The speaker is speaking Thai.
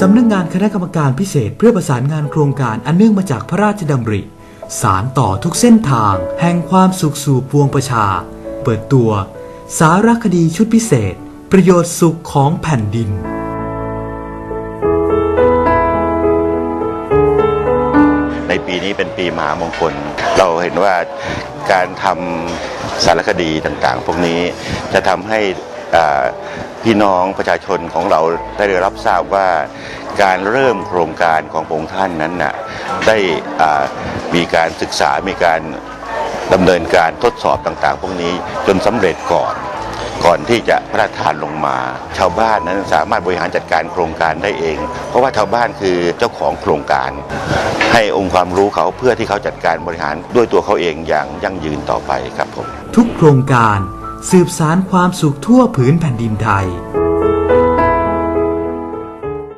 สำนักงงานคณะกรรมการพิเศษเพื่อประสานงานโครงการอันเนื่องมาจากพระราชดำริ สารต่อทุกเส้นทาง แห่งความสุขสู่ปวงประชา เปิดตัว สารคดีชุดพิเศษ ประโยชน์สุขของแผ่นดิน ในปีนี้เป็นปีมหามงคล เราเห็นว่าการทำสารคดีต่างๆ พวกนี้จะทำให้ พี่น้องประชาชนของเราได้รับทราบว่าการเริ่มโครงการของพระองค์ท่านนั้นน่ะได้มีการศึกษา มีการดำเนินการทดสอบต่างๆ พวกนี้จนสำเร็จก่อนก่อนที่จะพระราชทานลงมา ชาวบ้านนั้นสามารถบริหารจัดการโครงการได้เอง เพราะว่าชาวบ้านคือเจ้าของโครงการ ให้องค์ความรู้เขาเพื่อที่เขาจัดการบริหารด้วยตัวเขาเองอย่างยั่งยืนต่อไปครับผม ทุกโครงการ สืบสารความสุขทั่วผืนแผ่นดินไทย